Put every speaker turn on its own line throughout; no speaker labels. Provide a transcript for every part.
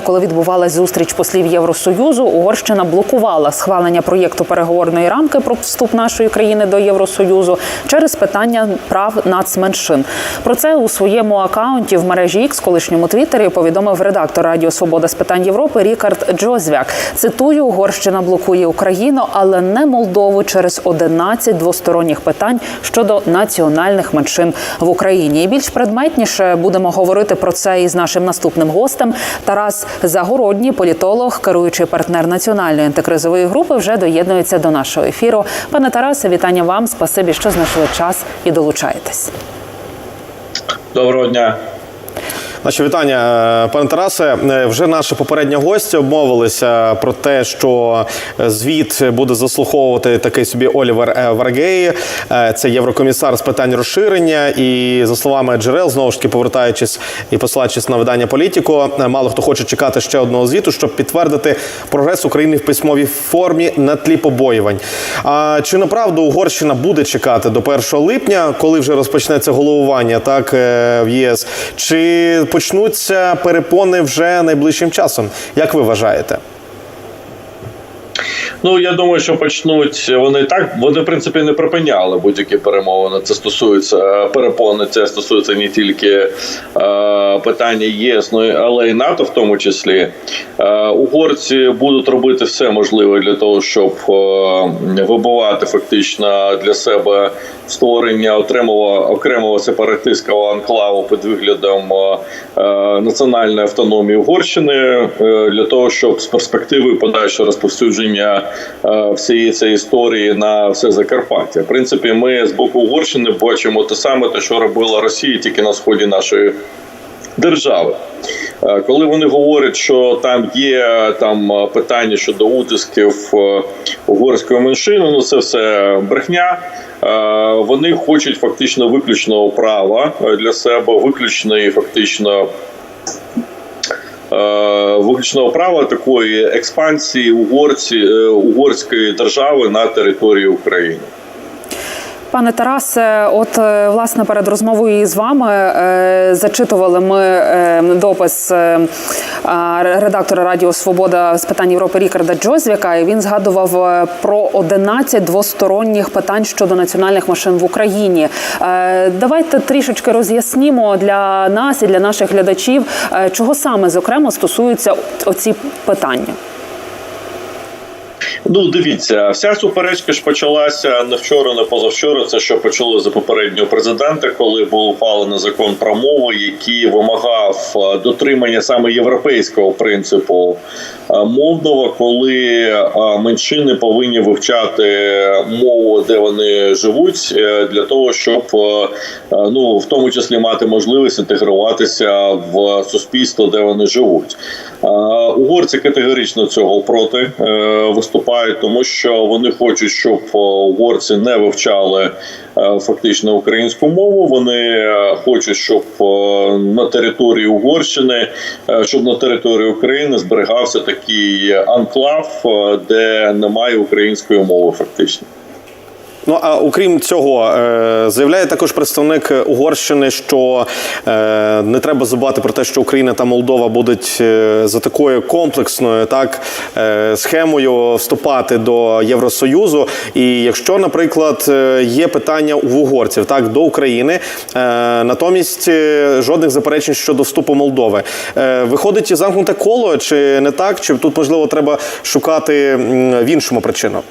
Коли відбувалась зустріч послів Євросоюзу, Угорщина блокувала схвалення проєкту переговорної рамки про вступ нашої країни до Євросоюзу через питання прав нацменшин. Про це у своєму акаунті в мережі X, колишньому Твіттері, повідомив редактор Радіо Свобода з питань Європи Рікард Джозвяк. Цитую: Угорщина блокує Україну, але не Молдову через 11 двосторонніх питань щодо національних меншин в Україні. І більш предметніше будемо говорити про це із нашим наступним гостем. Тарас Загородній, політолог, керуючий партнер національної антикризової групи, вже доєднується до нашого ефіру. Пане Тарасе, вітання вам. Спасибі, що знайшли час і долучаєтесь.
Доброго дня.
Наші вітання, е, пане Тарасе. Е, Вже наші попередні гості обмовилися про те, що звіт буде заслуховувати такий собі Олівер е, Варгей. Е, Це єврокомісар з питань розширення. І за словами джерел, знову ж таки повертаючись і посилаючись на видання політико, е, мало хто хоче чекати ще одного звіту, щоб підтвердити прогрес України в письмовій формі на тлі побоювань. А чи направду Угорщина буде чекати до 1 липня, коли вже розпочнеться головування так е, в ЄС? Чи почнуться перепони вже найближчим часом? Як ви вважаєте?
Ну я думаю, що почнуть вони так. Вони в принципі не припиняли будь-які перемовини. Це стосується е, перепони. Це стосується не тільки е, питання ЄС, ну, але й НАТО, в тому числі. Е, угорці будуть робити все можливе для того, щоб е, вибивати фактично для себе створення окремого окремого сепаратистського анклаву під виглядом е, е, національної автономії Угорщини е, для того, щоб з перспективи подальшого розповсюдження е, всієї цієї історії на все Закарпаття. В принципі, ми з боку Угорщини бачимо те саме, те, що робила Росія тільки на сході нашої держави. Е, Коли вони говорять, що там є там е, питання щодо утисків е, угорської меншини, ну це все брехня. Е, Вони хочуть фактично виключного права е, для себе, виключної фактично. Е, Виключного права такої експансії угорці е, угорської держави на території України.
Пане Тарасе, от е, власне перед розмовою з вами е, зачитували ми е, допис редактора Радіо Свобода з питань Європи Рікарда Джозвіка. І він згадував про 11 двосторонніх питань щодо національних машин в Україні. Давайте трішечки роз'яснімо для нас і для наших глядачів, чого саме зокрема стосуються оці питання.
Ну, дивіться, вся суперечка ж почалася не вчора, не позавчора. Це що почало за попереднього президента, коли був ухвалений закон про мову, який вимагав е, дотримання саме європейського принципу е, мовного, коли е, меншини повинні вивчати мову, де вони живуть, для того, щоб ну в тому числі мати можливість інтегруватися в суспільство, де вони живуть. Угорці категорично цього проти е, виступають, тому що вони хочуть, щоб е, угорці не вивчали е, фактично українську мову. Вони е, хочуть, щоб на території Угорщини, щоб на території України зберігався такий анклав, де немає української мови, фактично.
Ну а окрім цього, е, заявляє також представник Угорщини, що е, не треба забувати про те, що Україна та Молдова будуть е, за такою комплексною так схемою вступати до Євросоюзу. І якщо, наприклад, є питання у угорців так до України, натомість жодних заперечень щодо вступу Молдови, виходить замкнуте коло, чи не так? Чи тут можливо треба шукати в іншому причину?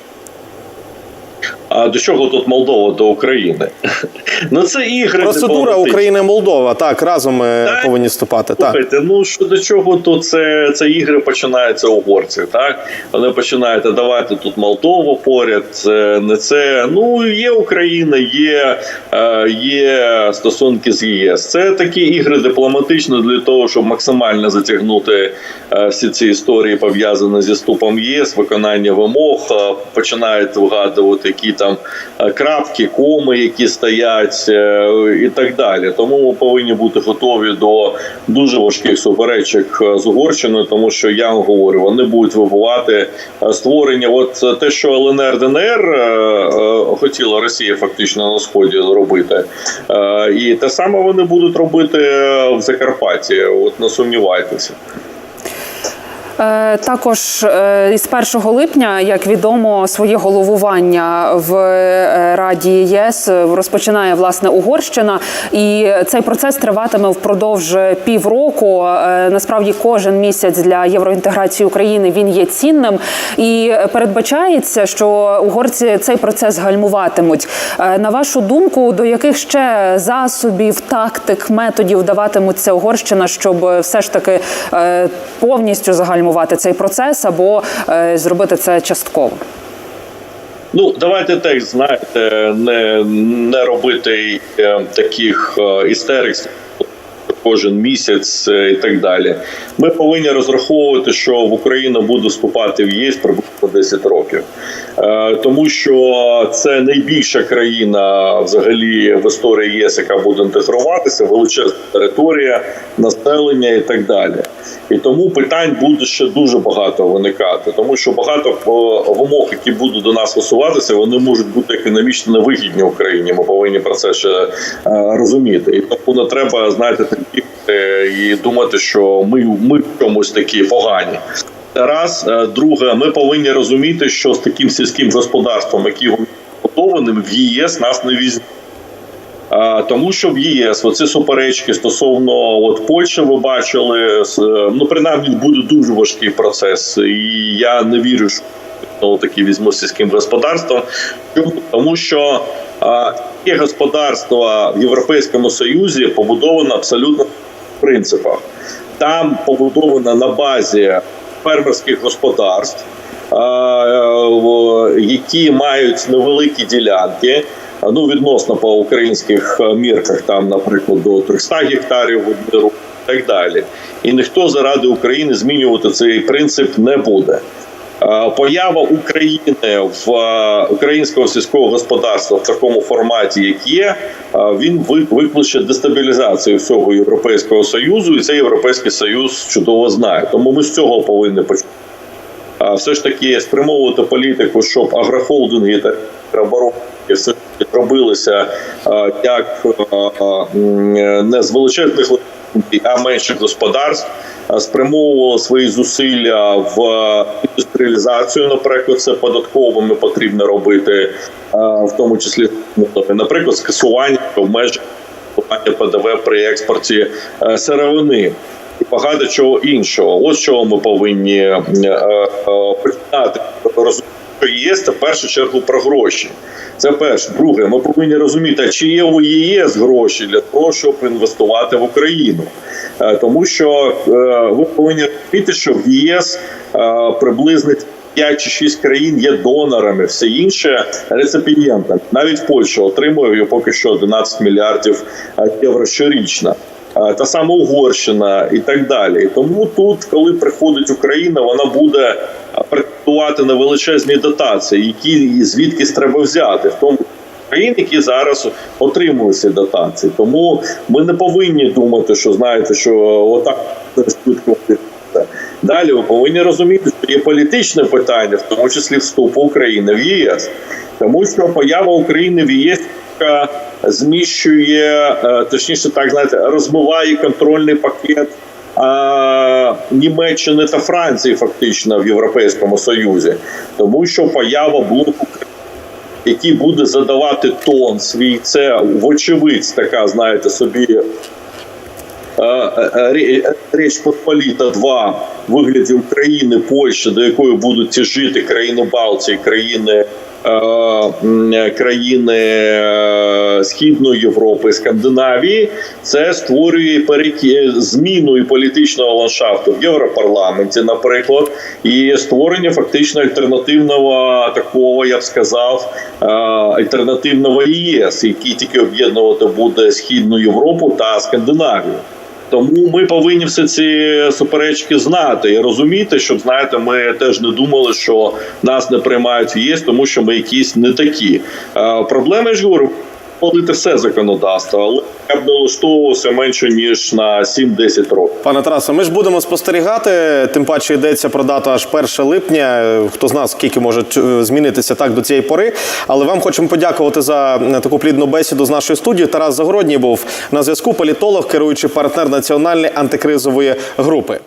А до чого тут Молдова до України? Ну це ігри
Процедура
дипломатичні.
Україна Молдова. Так, разом ми
Так.
повинні вступати. Так.
Ну що до чого то це, це ігри починаються угорці, так? Вони починають, давайте тут Молдова поряд, це не це. Ну, є Україна, є, е, є стосунки з ЄС. Це такі ігри дипломатичні для того, щоб максимально затягнути е, всі ці історії, пов'язані зі вступом в ЄС, виконання вимог, е, починають вгадувати, які там е, крапки, коми, які стоять, е, і так далі. Тому ми повинні бути готові до дуже важких суперечок е, з Угорщиною, тому що я вам говорю, вони будуть вибувати створення. От те, що ЛНР ДНР хотіла Росія фактично на сході зробити, і те саме вони будуть робити в Закарпатті. От не сумнівайтеся.
Е, Також е, із 1 липня, як відомо, своє головування в е, Раді ЄС розпочинає власне Угорщина, і цей процес триватиме впродовж півроку. Насправді, кожен місяць для євроінтеграції України він є цінним і передбачається, що угорці цей процес гальмуватимуть. На вашу думку, до яких ще засобів, тактик, методів даватимуться Угорщина, щоб все ж таки повністю загальмувати цей процес або е, зробити це частково?
Ну, давайте так, знаєте, не, не робити е, таких е, істерик кожен місяць і так далі. Ми повинні розраховувати, що в Україну буде вступати в ЄС приблизно 10 років, Е, тому що це найбільша країна взагалі в історії ЄС, яка буде інтегруватися, величезна територія, населення і так далі. І тому питань буде ще дуже багато виникати, тому що багато е, вимог, які будуть до нас висуватися, вони можуть бути економічно невигідні Україні. Ми повинні про це ще е, розуміти. І тому не треба знаєте і думати, що ми, ми в чомусь такі погані. Раз, Е, друге, ми повинні розуміти, що з таким сільським господарством, яким готованим в ЄС нас не візьмуть. Тому що в ЄС оці суперечки стосовно от Польщі, ви бачили, ну принаймні буде дуже важкий процес, і я не вірю, що знову таки візьму сільським господарством. Тому що є господарство в Європейському Союзі побудовано абсолютно в принципах. Там побудовано на базі фермерських господарств, які мають невеликі ділянки. Ну, відносно по українських е, мірках, там, наприклад, до 300 гектарів і так далі. І ніхто заради України змінювати цей принцип не буде. Е, Поява України в е, українського сільського господарства в такому форматі, як є, е, він ви- викличе дестабілізацію всього європейського союзу, і цей європейський союз чудово знає. Тому ми з цього повинні почати. Все ж таки спрямовувати політику, щоб агрохолдинги та тероборонки все робилися як не з величезних а менших господарств, е, спрямовували свої зусилля в е, індустріалізацію, наприклад, це податковими потрібно робити, е, в тому числі наприклад, скасування обмежень ПДВ при експорті сировини і багато чого іншого. Ось чого ми повинні починати розуміти, ЄС це в першу чергу про гроші. Це перше. Друге, ми повинні розуміти, чи є у ЄС гроші для того, щоб інвестувати в Україну. Е, Тому що е, ви повинні розуміти, що в єС е, приблизно 5 чи 6 країн є донорами, все інше реципієнтами. Навіть Польща отримує поки що 11 мільярдів євро щорічно. Та сама Угорщина і так далі. Тому тут, коли приходить Україна, вона буде претендувати на величезні дотації, які звідкись треба взяти, в тому країн, які зараз отримують ці дотації. Тому ми не повинні думати, що знаєте, що отак. Далі ви повинні розуміти, що є політичне питання, в тому числі вступу України в ЄС, тому що поява України в ЄС зміщує, е, точніше, так знаєте, розмиває контрольний пакет. Німеччини та Франції фактично в Європейському Союзі, тому що поява блоку який буде задавати тон свій. Це вочевидь така, знаєте, собі. е, е, Рі- Річ Посполіта 2 в вигляді України, Польщі, до якої будуть тяжити країни Балтії, країни, країни е, Східної Європи, Скандинавії, це створює перекі... зміну і політичного ландшафту в Європарламенті, наприклад, і створення фактично альтернативного такого, я б сказав, е, альтернативного ЄС, який тільки об'єднувати буде Східну Європу та Скандинавію. Тому ми повинні всі ці суперечки знати і розуміти, щоб знаєте, ми теж не думали, що нас не приймають в ЄС, тому що ми якісь не такі. Е, проблема ж говорю, полити все законодавство, але я б не влаштовувався менше ніж на 7-10 років.
Пане Тарасе, ми ж будемо спостерігати. Тим паче йдеться про дату аж 1 липня. Е, Хто з нас скільки може е, змінитися так до цієї пори. Але вам хочемо подякувати за е, таку плідну бесіду з нашої студії. Тарас Загородній був на зв'язку. Політолог, керуючий партнер національної антикризової групи.